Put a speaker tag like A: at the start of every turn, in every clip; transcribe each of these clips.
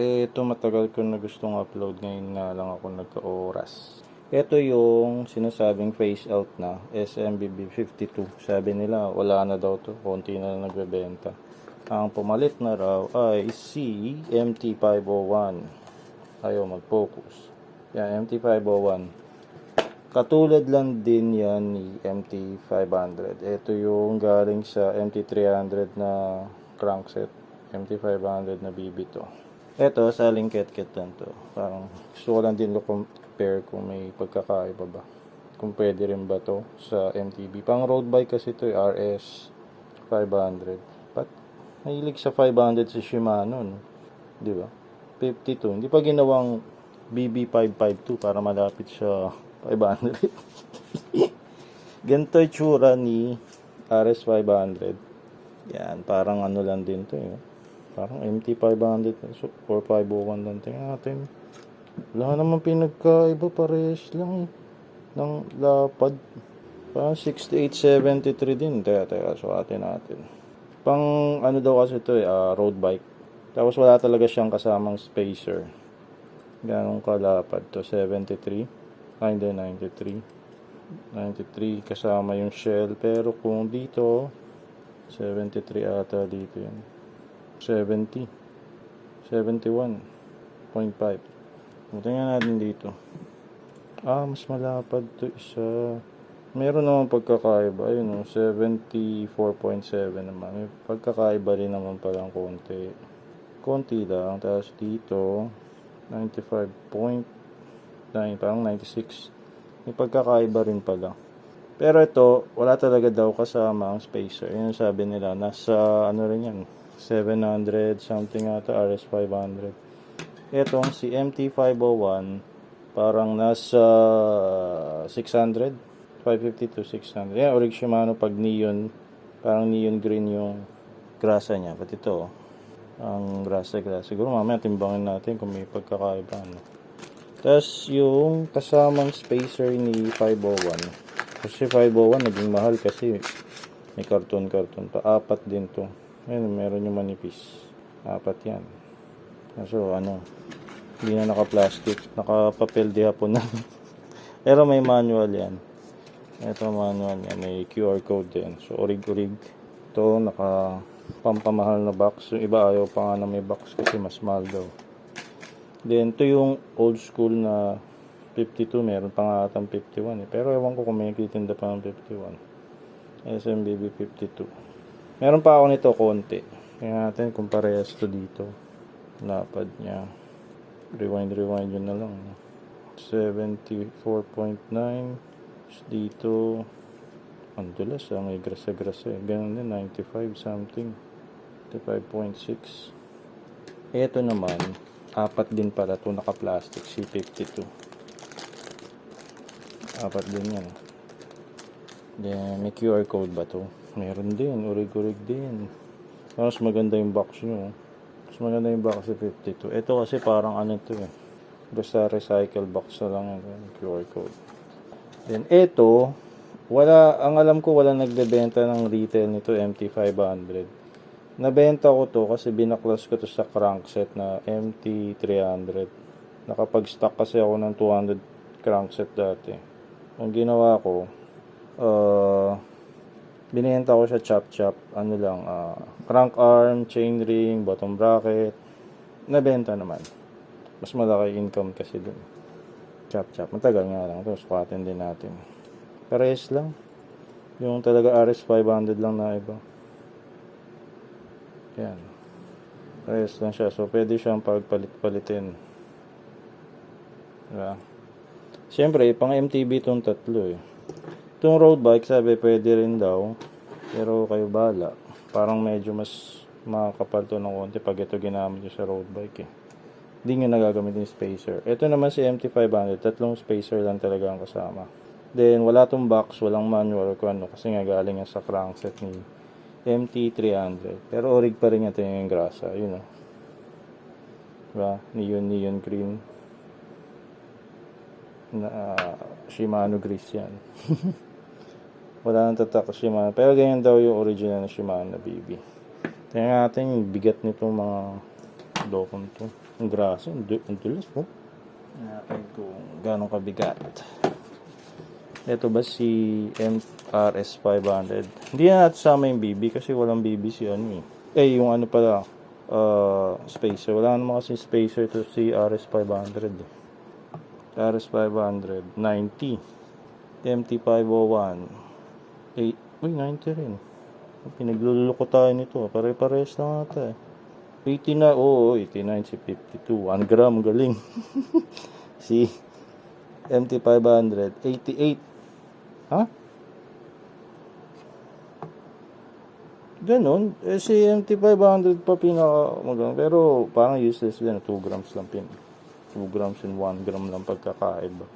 A: Eh, ito matagal ko na gustong upload ngayon nga lang ako nagka-oras. Ito yung sinasabing phase out na SMBB52. Sabi nila wala na daw to, konti na lang nagbebenta. Ang pumalit na raw ay si MT501. Ayaw mag-focus. Yan, MT501. Katulad lang din yan ni MT500. Ito yung galing sa MT300 na crankset. MT500 na BB to. Ito, sa lingket-kit lang to. Parang gusto ko lang din compare kung may pagkakaiba ba. Kung pwede rin ba to sa MTB. Pang road bike kasi to RS 500. Pat, mahilig sa 500 si Shimano. No? Di ba? 52. Hindi pa ginawang BB552 para malapit sa 500. Ganito yung tsura ni RS500. Yan, parang ano lang din to eh. Parang MT500 so, or 501 lang. Tingnan natin. Wala naman pinagkaiba, pares lang. Ng lapad. Parang 6873 din. Teka, teka, sukatin natin. Pang ano daw kasi ito eh, ah, road bike. Tapos wala talaga siyang kasamang spacer. Ganong kalapad to, 73. Ay, hindi, 93. 93 kasama yung shell. Pero kung dito, 73 ata dito yan. 70. 71.5. Tingnan natin dito. Ah, mas malapad to isa. Meron naman pagkakaiba. Ayun o, 74.7 naman. May pagkakaiba rin naman palang konti. Konti lang. Tapos dito, 95.9. Parang 96. May pagkakaiba rin pala. Pero ito, wala talaga daw kasama ang spacer. Yun sabi nila. Nasa, ano rin yan, 700 something ata, RS500. Etong si MT501, parang nasa 600, 550 to 600. Yan, orig Shimano pag neon, parang neon green yung grasa niya. Pati ito, ang grasa, grasa. Siguro mamaya timbangin natin kung may pagkakaiba. Ano. Tapos yung kasamang spacer ni 501. Kasi 501 naging mahal kasi may karton-karton pa. Apat din to. Ayun, meron yung manipis. Apat yan. So ano, hindi na naka-plastic. Naka-papel di hapon na. Pero may manual yan. Ito manual yan. May QR code din. So orig-orig. Ito naka pampamahal na box. Yung iba ayaw pa nga na may box kasi mas mahal daw. Then, ito yung old school na 52. Meron pa nga atang 51 eh. Pero ewan ko kung may kitinda pa ng 51. SMBB 52. Meron pa ako nito konti. Tingnan natin kung parehas to dito. Lapad niya. Rewind, rewind yun na lang. 74.9. Dito, ang dulas ah. May grasa-grasa eh. Ganun din, 95 something. 95.6. Ito naman, apat din pala ito naka-plastic C52 apat din yan then may QR code ba to meron din urig-urig din. Mas maganda yung box nyo mas maganda yung box sa 52 ito kasi parang ano to eh. Basta recycle box na lang yung QR code. Then ito wala ang alam ko wala nagbebenta ng retail nito MT500 Nabenta ko to kasi binaklas ko to sa crankset na MT300. Nakapag-stock kasi ako ng 200 crankset dati. Ang ginawa ko, uh, binenta ko siya chop-chop, ano lang, uh, crank arm, chain ring, bottom bracket. Nabenta naman. Mas malaki income kasi dun. Chop-chop. Matagal nga lang. Ito, sukatin din natin. Pares lang. Yung talaga RS500 lang na iba. Yan. Ayos lang siya. So, pwede siyang pagpalit-palitin. Diba? Siyempre, pang MTB itong tatlo eh. Itong road bike, sabi pwede rin daw. Pero kayo bala. Parang medyo mas makakapal to ng konti pag ito ginamit nyo sa road bike eh. Hindi nyo nagagamit yung spacer. Ito naman si MT500. Tatlong spacer lang talaga ang kasama. Then, wala tong box, walang manual kung ano. Kasi nga galing yan sa crankset ni MT300. Pero orig pa rin ito yung grasa. Yun o. Diba? Neon, neon green. Na, uh, Shimano grease yan. Wala nang tatak Shimano. Pero ganyan daw yung original na Shimano na BB. Tingnan natin yung bigat nito mga dokon to. Ang grasa, ang, dulas po. Natin kung gano'ng kabigat. Ito ba si MRS 500? Hindi na natin sama yung BB kasi walang BB si ano eh. Eh, yung ano pala, uh, spacer. Wala naman kasi spacer to si RS 500 eh. RS 500, 90. MT 501, 8, uy, 90 rin. Pinagluloko tayo nito. Pare-pares lang ata eh. 89, oo, 89 si 52. 1 gram, galing. si MT 500, 88. Ha? Ganon. Eh, si MT 500 pa pinaka maganda. Pero parang useless din. 2 grams lang pin. 2 grams and 1 gram lang pagkakaiba.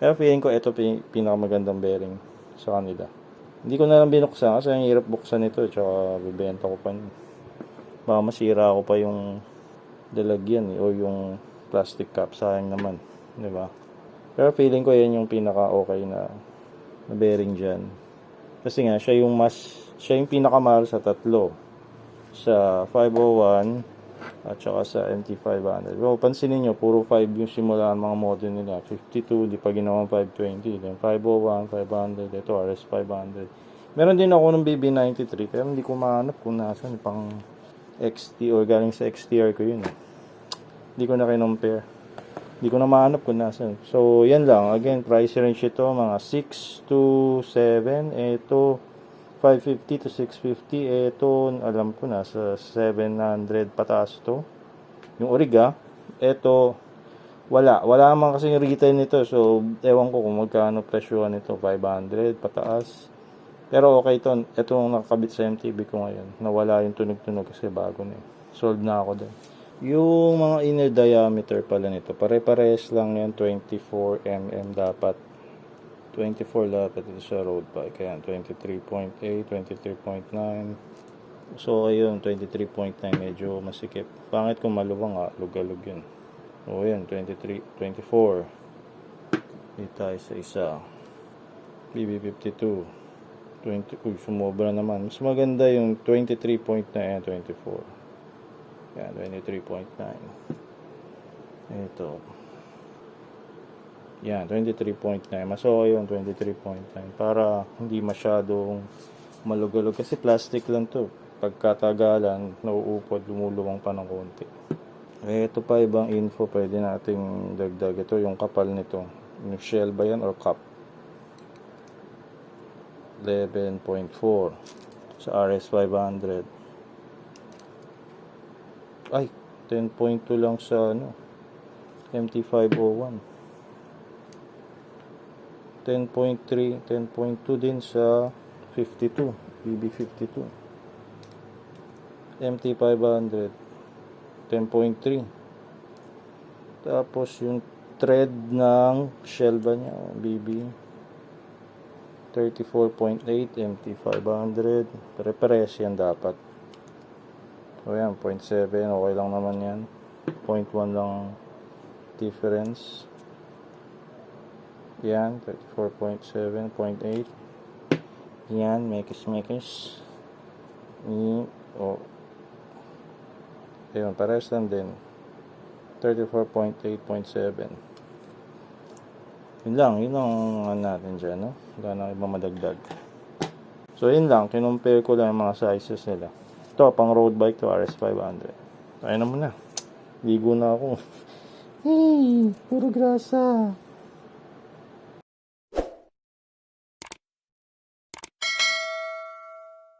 A: Kaya feeling ko ito pin- pinakamagandang bearing sa kanila. Hindi ko na lang binuksan kasi ang hirap buksan ito. Tsaka bibenta ko pa. Baka masira ko pa yung dalagyan eh, o yung plastic cap. Sayang naman. Di ba? Pero feeling ko yan yung pinaka okay na, na bearing dyan. Kasi nga, siya yung mas, siya yung pinakamahal sa tatlo. Sa 501 at saka sa MT500. Well, pansinin nyo, puro 5 yung simula ang mga model nila. 52, di pa ginawang 520. Then 501, 500, ito RS500. Meron din ako ng BB93, pero hindi ko mahanap kung nasan. Pang XT or galing sa XTR ko yun. eh. Hindi ko na kinompare. Hindi ko na mahanap kung nasan. So, yan lang. Again, price range ito, mga 6 to 7. Ito, 550 to 650. Ito, alam ko na, sa 700 pataas to. Yung Origa, ito, wala. Wala man kasi retail nito. So, ewan ko kung magkano presyo nito. 500 pataas. Pero okay to. Ito ang nakakabit sa MTV ko ngayon. Nawala yung tunog-tunog kasi bago na eh. Sold na ako din. Yung mga inner diameter pala nito, pare-pares lang yan, 24 mm dapat. 24 dapat ito sa road bike. Kaya 23.8, 23.9. So, ayun, 23.9 medyo masikip. Pangit kung maluwang nga, lugalog yun. O yan, 23, 24. Dito tayo sa isa. BB52. 20, uy, sumobra naman. Mas maganda yung 23.9 and 24. Yan, 23.9. Ito. Yan, 23.9. Mas okay yung 23.9 para hindi masyadong malugalog. Kasi plastic lang to. Pagkatagalan, nauupod, lumuluwang pa ng konti. Eh, ito pa ibang info pwede nating dagdag. Ito yung kapal nito. Shell ba yan or cup? 11.4 sa RS500. Ay, 10.2 lang sa ano, MT501. 10.3, 10.2 din sa 52, BB52. MT500, 10.3. Tapos yung thread ng shell ba niya, BB 34.8 MT500 pare-pares yan dapat so yan 0.7 okay lang naman yan 0.1 lang difference yan 34.7 0.8 yan mekis mekis ni oh ayun pares lang din 34.8.7 yun lang, yun ang ano natin dyan, no? Wala na ibang madagdag. So, yun lang. Kinumpare ko lang yung mga sizes nila. Ito, pang road bike to RS500. Ayun na muna. Ligo na ako. Hey, puro grasa.